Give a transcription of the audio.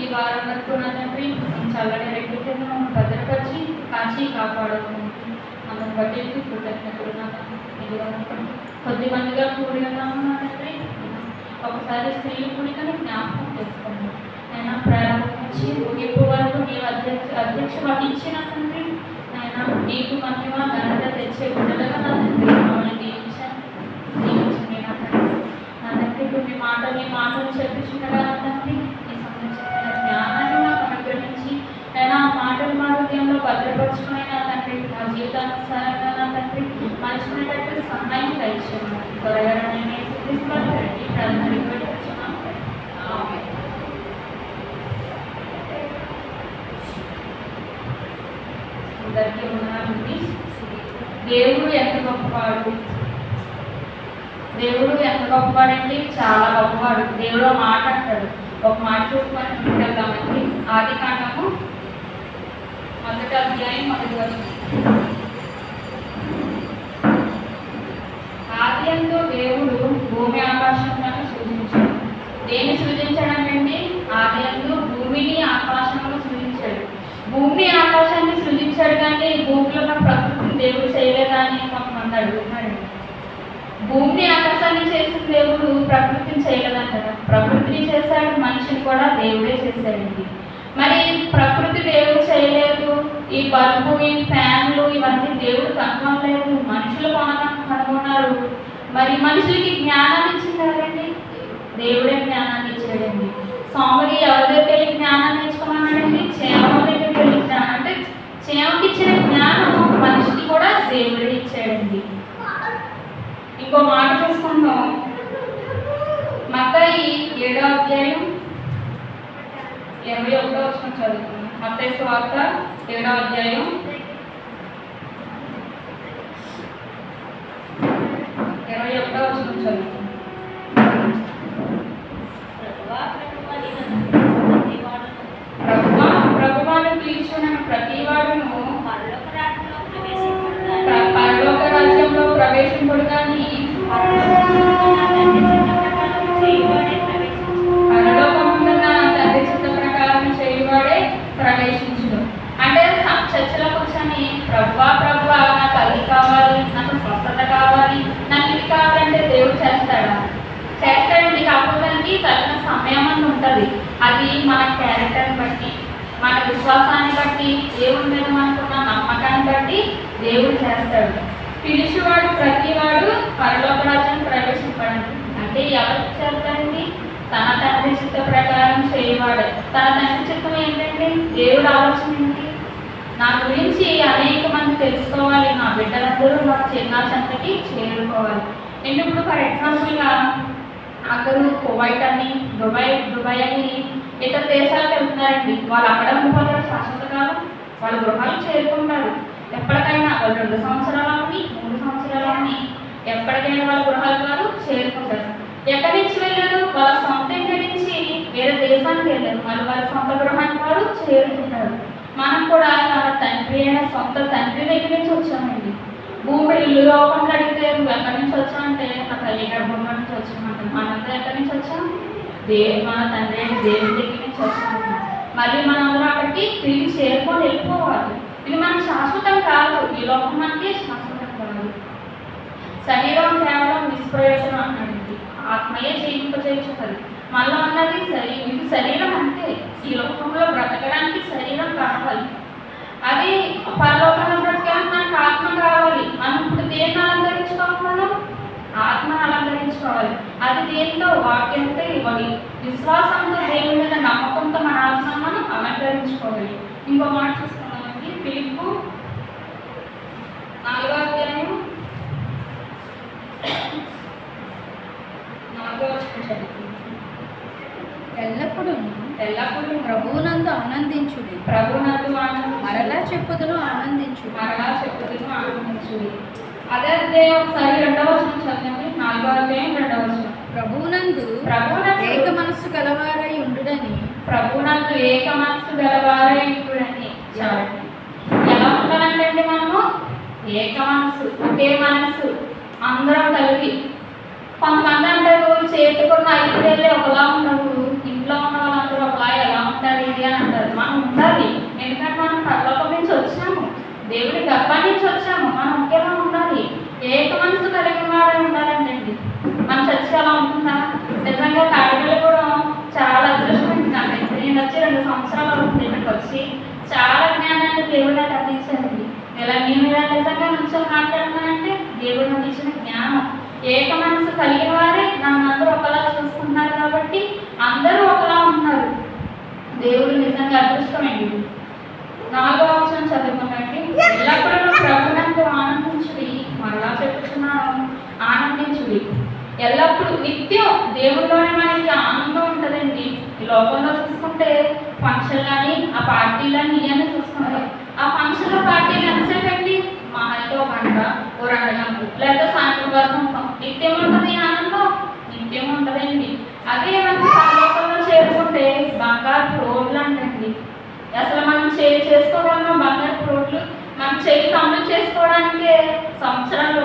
ఈ వారం వరకు నా తండ్రి చల్లని రెడ్డి మమ్మల్ని భద్రపరిచి కాచి కాపాడుతుంది మమ్మల్ని బట్టి కృతజ్ఞతలు కొద్ది మందిగా కూడి ఉన్నాము నా తండ్రి. ఒకసారి స్త్రీలు కూడికని జ్ఞాపకం చేసుకోండి. నేను ప్రారంభం నుంచి ముగింపు వరకు నీవు అధ్యక్ష అధ్యక్ష వహించిన తండ్రి. నేను నీకు మహిమ ఘనత తెచ్చే బిడ్డలుగా నా అందరికీ దేవుడు ఎంత గొప్పవాడు? దేవుడు ఎంత గొప్పవాడండి చాలా గొప్పవాడు? దేవుడు మాట అంటాడు. ఒక మాట చూసుకొని వెళ్దామండి. ఆది కాండము మొదటి అధ్యాయం మొదటి వచ్చింది ఆది దేవుడు భూమి ఆకాశములను సృజించాడు. దేని సృజించడం అండి ఆది భూమిని ఆకాశమును సృజించాడు. భూమి ఆకాశాన్ని సృజించాడు కానీ ఈ భూమిలో ఉన్న ప్రకృతిని దేవుడు చేయలేదని కొంతమంది అడుగుతున్నాడు భూమిని ఆకాశాన్ని చేసిన దేవుడు ప్రకృతిని చేయలేదంటారు ప్రకృతిని చేశాడు మనిషిని కూడా దేవుడే చేశాడండి మరి ప్రకృతి దేవుడు చేయలేదు. ఈ బల్బు ఈ ఫ్యాన్లు ఇవన్నీ దేవుడు కనుగొనలేదు. మరి మనుషులకి జ్ఞానాన్ని ఇచ్చిందండి దేవుడే జ్ఞానాన్ని ఇచ్చాడండి. స్వామికి ఎవరి దగ్గర వెళ్ళి జ్ఞానాన్ని నేర్చుకున్నాడండి? చేమ దగ్గరికి వెళ్ళి జ్ఞానం. అంటే చేమకి ఇచ్చిన జ్ఞానం మనిషికి కూడా దేవుడే ఇచ్చాడండి. ఇంకో మాట చూసుకుంటాం మత్తయి ఏడో అధ్యాయం ఇరవై ఒకటో వచ్చిన చదువుకుందాం. మత్తయి వార్త ఏడో అధ్యాయం ఇరవై ఒకటో వచ్చిన చదువుకుందాం ప్రభువా ప్రభువాను పిలిచిన ప్రతివాడును ప్ర- పరలోక రాజ్యంలో ప్రవేశింపుడు కానీ పరలోకముందు నా తండ్రి చిత్త ప్రకారం చేయవాడే ప్రవేశించును అంటే స- చర్చలో కూర్చొని ప్రభువా ప్రభువా నాకు అది కావాలి నాకు స్వస్థత కావాలి నాకు ఇది కావాలంటే దేవుడు చేస్తాడా చేస్తాడండి కాకపోతే దానికి తగిన సమయం అని ఉంటుంది అది మన క్యారెక్టర్ని బట్టి మన విశ్వాసాన్ని బట్టి దేవుడి మీద మనకున్న నమ్మకాన్ని బట్టి దేవుడు చేస్తాడు. పిలిచేవాడు ప్రతివాడు పరలోక రాజ్యం ప్రవేశింపడండి అంటే ఎవరు చేస్తారండి తన తండ్రి చిత్త ప్రకారం చేయవాడు. తన తండ్రి చిత్తం ఏంటండి? దేవుడు ఆలోచన ఏంటి? నా గురించి అనేక మంది తెలుసుకోవాలి. నా బిడ్డలందరూ నా చిన్న చెంతకి చేరుకోవాలి. నేను ఇప్పుడు ఫర్ ఎగ్జాంపుల్గా అందరూ కువైట్ అని దుబాయ్ దుబాయ్ అని ఇతర దేశాలకు వెళ్తున్నారండి. వాళ్ళు అక్కడ ఉండిపోతారు శాశ్వత కాలం వాళ్ళ గృహాలు చేరుకుంటారు. ఎప్పటికైనా వాళ్ళు రెండు సంవత్సరాలని మూడు సంవత్సరాలని ఎప్పటికైనా వాళ్ళ గృహాలు వారు చేరుకుంటారు. ఎక్కడి నుంచి వెళ్ళారు? వాళ్ళ సొంత ఇంటి నుంచి వేరే దేశానికి వెళ్ళారు. వాళ్ళు వాళ్ళ సొంత గృహానికి వారు చేరుకుంటారు. మనం కూడా మన తండ్రి అయిన సొంత తండ్రి దగ్గర నుంచి వచ్చామండి. భూమి ఇల్లు లోపలికి అడిగితే నువ్వు ఎక్కడి నుంచి వచ్చావంటే నా తల్లి గర్భం నుంచి వచ్చామంటే మనంతా ఎక్కడి నుంచి వచ్చాం? దేవుడు మన తండ్రి అయిన దేవుని దగ్గర నుంచి వచ్చామంట మళ్ళీ మనందరం అక్కడికి తిరిగి చేరుకొని వెళ్ళిపోవాలి. ఇది మనకు శాశ్వతం కాదు. ఈ లోకం మనకి శాశ్వతం కాదు. శరీరం కేవలం నిష్ప్రయోజనం అన్నది ఆత్మయే జీవింపజేయుచున్నది మళ్ళీ ఉన్నది శరీరం ఇది శరీరం అంతే. ఈ లోకంలో బ్రతకడానికి శరీరం కావాలి. అది పరలోకంలో బ్రతకడానికి మనకు ఆత్మ కావాలి. మనం ఇప్పుడు దేన్ని అలంకరించుకోవాలి ఆత్మ అది దేంతో వాక్యంతో ఇవ్వాలి విశ్వాసంతో దేవుని మీద నమ్మకంతో మన ఆత్మను మనం అలంకరించుకోవాలి ఇంకో మాట చూసుకున్నామండి పిలుపు నాలుగో అధ్యాయం నాలుగో. ఎల్లప్పుడూ ఎల్లప్పుడూ ప్రభువునందు ఆనందించుడి. ప్రభునందు ఆనందించు. మరలా చెప్పుదును ఆనందించుడి. మరలా చెప్పుదును ఆనందించు అదే అధ్యాయం ఒకసారి రెండవ వచనం చదవండి. నాలుగో అధ్యాయం రెండవ ప్రభువునందు ప్రభునందు ఏక మనస్సు గలవారై ఉండుడని ప్రభునందు ఏక మనస్సు గలవారై ఉండుడని ఎలా ఉండాలంటే మనము? ఏక మనసు ఒకే మనసు అందరం కలిపి. కొంతమంది అంటారు చేతుకున్న ఐదు ఒకలా ఉండవు ఇంట్లో ఉన్న వాళ్ళందరూ ఒకలా ఎలా ఉంటారు ఇది అని అంటారు. మనం ఉండాలి. ఎందుకంటే మనం పర్లోకం నుంచి వచ్చాము. దేవుడి గర్భాన్ని నుంచి వచ్చాము. మనం ఒకేలా ఉండాలి. ఏక మనసు కలిగిన వారే ఉండాలండి దేవుడు నాకు అందించండి. ఎలా నేను ఇలా నిజంగా నుంచో మాట్లాడుతున్నానంటే దేవుడు నాకు ఇచ్చిన జ్ఞానం. ఏక మనసు కలిగిన వారే నన్నందరూ ఒకలా చూసుకుంటున్నారు కాబట్టి అందరూ ఒకలా ఉన్నారు. దేవుడు నిజంగా అదృష్టమైంది నాలుగో అవసరం చదువుకున్నట్టు ఎల్లప్పుడూ ప్రభునందు ఆనందించుడి. మరలా చెప్తున్నాను ఆనందించుడి. ఎల్లప్పుడూ నిత్యం దేవుడిలోనే మనకి ఆనందం ఉంటుందండి. ఈ లోకంలో చూసుకుంటే ఫంక్షన్లని ఆ పార్టీలని ఇవన్నీ చూసుకుంటాం ఆ ఫంక్షన్లో పార్టీలు ఎంతసేపు పెట్టి మా అయితే ఒక గంట ఓ రెండు గంటలు లేదా సాయంత్రం వరకు ఉంటాం నిత్యం ఉంటుంది ఆనందం నిత్యం ఉంటుందండి అదే మనకి పరలోకంలో చేరుకుంటే బంగారు రోడ్లు అంటండి అసలు మనం చేయి చేసుకోగలం బంగారు రోడ్లు మనం చెయ్యి కంప్లీట్ చేసుకోవడానికి సంవత్సరాలు